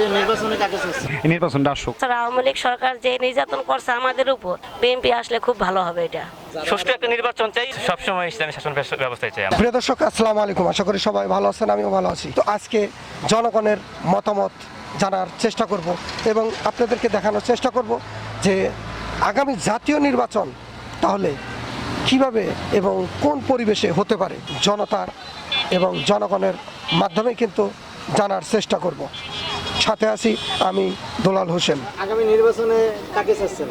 জাতীয় নির্বাচনে কাকে চাচ্ছেন নির্বাচনটা আসুক। স্যার আওয়ামী লীগ সরকার যে নির্যাতন করছে আমাদের উপর বিএনপি আসলে খুব ভালো হবে এটা। সুষ্ঠু একটা নির্বাচন চাই সবসময় ইসলামী শাসন ব্যবস্থায় চাই প্রিয় দর্শক আসসালামু আলাইকুম। আশা করি সবাই ভালো আছেন আমিও ভালো আছি। তো আজকে জনগণের মতামত জানার চেষ্টা করব এবং আপনাদেরকে দেখানোর চেষ্টা করব যে আগামী জাতীয় নির্বাচন তাহলে কীভাবে এবং কোন পরিবেশে হতে পারে জনতার এবং জনগণের মাধ্যমে কিন্তু জানার চেষ্টা করব। সাথে আছি আমি দুলাল হোসেন। আগামী নির্বাচনে কাকে চাচ্ছেন?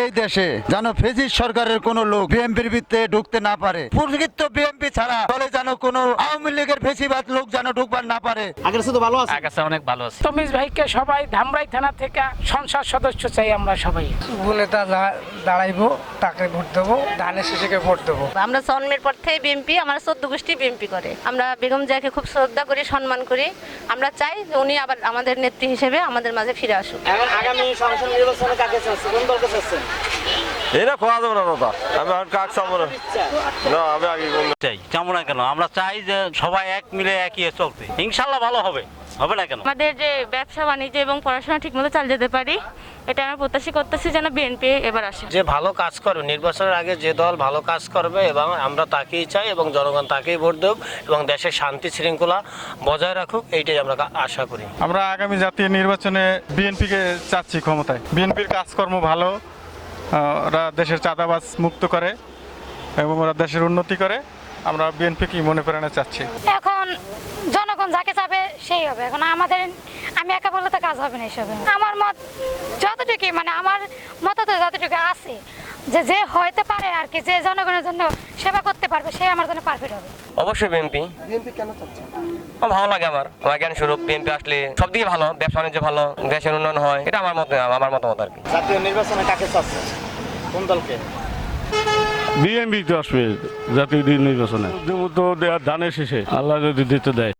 এই দেশে যেন ফেজিস সরকারের কোন লোক বিএনপির ভিতরে ঢুকতে না পারে। প্রকৃত বিএনপি ছাড়া দলে যেন কোন আওয়ামী লীগের ফেসিবাদ লোক যেন ঢুকবার না পারে। আগের ভালো আছে? আগাছা অনেক ভালো আছে। তমিজ ভাইকে সবাই ধামরাই থানা থেকে সংসদ সদস্য চাই আমরা সবাই। নেতা দাঁড়াইবো তাকে ভোট দেবো ধানের শেষেকে ভোট দেবো। আমরা জন্মের পর থেকে বিএনপি আমরা চোদ্দ গোষ্ঠী বিএনপি করে। আমরা বেগম জিয়াকে খুব শ্রদ্ধা করি সম্মান করি। আমরা চাই যে উনি আবার আমাদের নেত্রী হিসেবে আমাদের মাঝে ফিরে আসুক। এখন আগামী সংসদ নির্বাচনে কাকে চাচ্ছেন? কোন দলকে চাচ্ছেন? এটা খোয়া যাবে না দাদা। আমি আর কাক চাবো না। না আমি আগে চাই কেমন না কেন? আমরা চাই যে সবাই এক মিলে একই চলতে। ইনশাল্লাহ ভালো হবে। হবে না কেন? আমাদের যে ব্যবসা বাণিজ্য এবং পড়াশোনা ঠিক মতো চালিয়ে যেতে পারি। এটা আমরা প্রত্যাশা করতেছি যেন বিএনপি এবার আসে। যে ভালো কাজ করবে নির্বাচনের আগে যে দল ভালো কাজ করবে এবং আমরা তাকেই চাই এবং জনগণ তাকেই ভোট দেব এবং দেশের শান্তি শৃঙ্খলা বজায় রাখুক এইটাই আমরা কা- আশা করি। আমরা আগামী জাতীয় নির্বাচনে বিএনপিকে চাচ্ছি ক্ষমতায়। বিএনপির কাজকর্ম ভালো ওরা দেশের চাঁদাবাজ মুক্ত করে এবং ওরা দেশের উন্নতি করে। আমরা বিএনপিকে মনে প্রাণে চাচ্ছি? এখন জনগণ যাকে চাবে সেই হবে। এখন আমাদের আমি একা বললে তো কাজ হবে না এসবে। আমার মত যতটুকু মানে আমার মত তো যতটুকু আছে যে যে হইতে পারে আর কি যে জনগণের জন্য সেবা করতে পারবে সে আমার জন্য পারফেক্ট হবে। অবশ্যই বিএনপি বিএনপি কেন চাচ্ছেন ভালো লাগে আমার। আমার জ্ঞান স্বরূপ বিএনপি আসলে সব দিকে ভালো ব্যবসা বাণিজ্য ভালো দেশের উন্নয়ন হয় এটা আমার মত আমার মতামত আর কি। জাতীয় নির্বাচনে কাকে চাচ্ছেন কোন দলকে? বিএনপি তো আসবে জাতীয় নির্বাচনে। তো ধানের শেষে। আল্লাহ যদি দিতে দেয়।